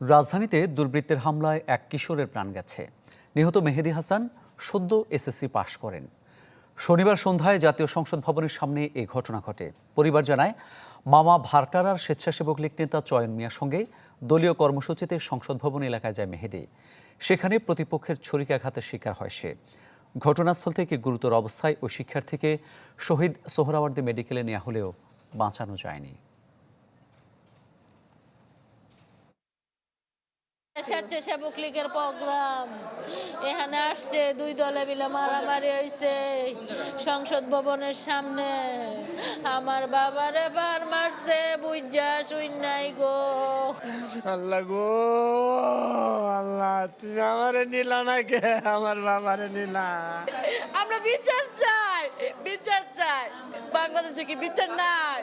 রাজধানীতে দুর্বৃত্তের হামলায় এক কিশোরের প্রাণ গেছে। নিহত মেহেদি হাসান সদ্য এসএসসি পাশ করেন। শনিবার সন্ধ্যায় জাতীয় সংসদ ভবনের সামনে এই ঘটনা ঘটে। পরিবার জানায়, মামা ভারটারার স্বেচ্ছাসেবক লীগ নেতা চয়ন মিয়ার সঙ্গে দলীয় কর্মসূচিতে সংসদ ভবন এলাকায় যায় মেহেদি। সেখানে প্রতিপক্ষের ছুরিকাঘাতের শিকার হয় সে। ঘটনাস্থল থেকে গুরুতর অবস্থায় ওই শিক্ষার্থীকে শহীদ সোহরাওয়ার্দী মেডিকেলে নেওয়া হলেও বাঁচানো যায়নি। স্বেচ্ছাসেবক লীগের প্রোগ্রাম। এখানে আসছে দুই দলে মিলে মারামারি হয়েছে সংসদ ভবনের সামনে। আমার বাবারে বার মারছে বুঝা শুই নাই গো। আল্লাহ গো আল্লাহ তুমি আমারে নিলা না কে? আমার বাবারে নিলা। আমরা বিচার চাই বিচার চাই। বাংলাদেশে কি বিচার নাই?